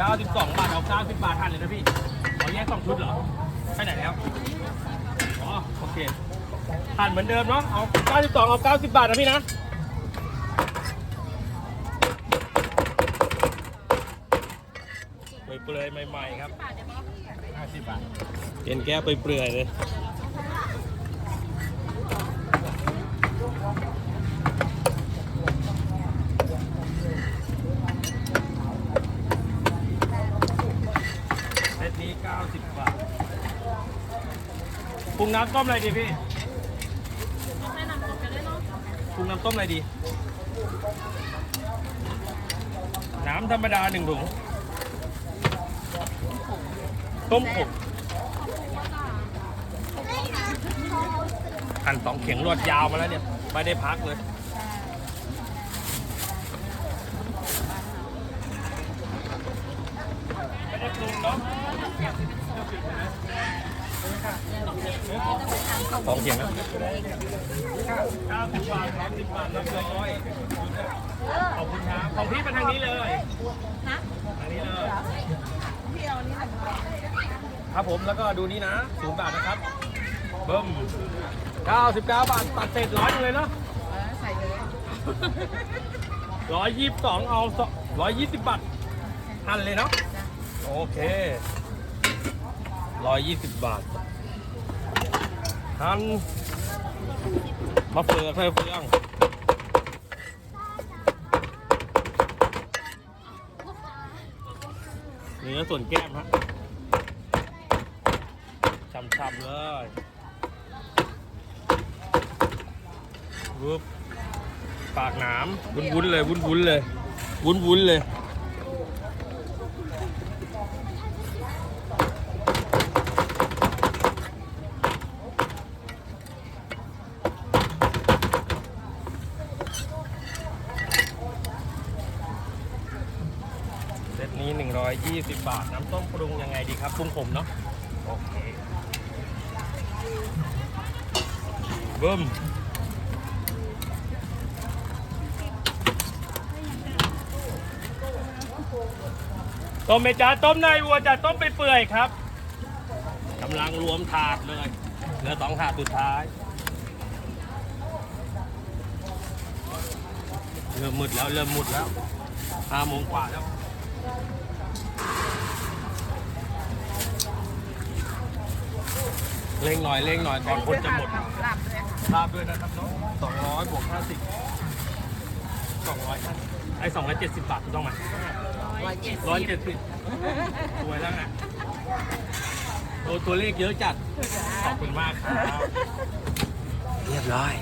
92 บาท เอา 90 บาททันเลยนะพี่ เอาแยกสองชุดเหรอ ไปไหนแล้ว อ๋อ โอเคทันเหมือนเดิมเนาะ เอา 92 เอา 90 บาทนะพี่นะเปื่อยใหม่ๆครับ 50 บาทเอ็นแก้วเปื่อยเลย เซตนี้ 90 บาท ปรุงน้ำต้มอะไรดีพี่ปรุงน้ำต้มอะไรดี น้ำธรรมดาหนึ่งถุงต้มขมหั่นสองเข็งรวดยาวมาแล้วเนี่ย ไม่ได้พักเลยไม่ได้ปรุงเนาะ สองเข็งนะ90บาท30บาทรับร้อยขอบคุณครับของพี่มาทางนี้เลยนะทางนี้เลยพี่เอานี่หนึ่งครับผมแล้วก็ดูนี่นะศูนย์บาทนะครับเบิ้ม99 บาทตัดเศษร้อยเลยเนาะใส่เลยร้อยยี่สิบสองเอาร้อยยี่สิบบาทหั่นเลยเนาะโอเคร้อยยี่สิบบาท หั่นมาเฟืองใส่เฟืองเนื้อส่วนแก้มฮะช่ำๆเลยวุบปากหนามวุ้นวุ้นๆเลยวุ้นๆเลยวุ้นๆเลย 120 บาท น้ำต้มปรุงยังไงดีครับ ปรุงผมเนาะ โอเคเบิ้มต้มเมจ้าต้มในวัวจะต้มไปเปื่อยครับกำลังรวมถาดเลย เหลือสองถาดสุดท้ายเริ่มมืดแล้วเริ่มมืดแล้วห้าโมงกว่าแล้ว เร่งหน่อยเร่งหน่อยก่อนคนจะหมดหลับเลยค่ะลาบด้วยนะครับน้องสองร้อยบวกห้าสิบสองร้อยไอ้สองร้อยเจ็ดสิบบาทถูกต้องไหมร้อยเจ็ดร้อยสิบเจ็ดสิบสวยแล้วไงโอ้ตัวเลขเยอะจัด ขอบคุณมากครับ เรียบร้อย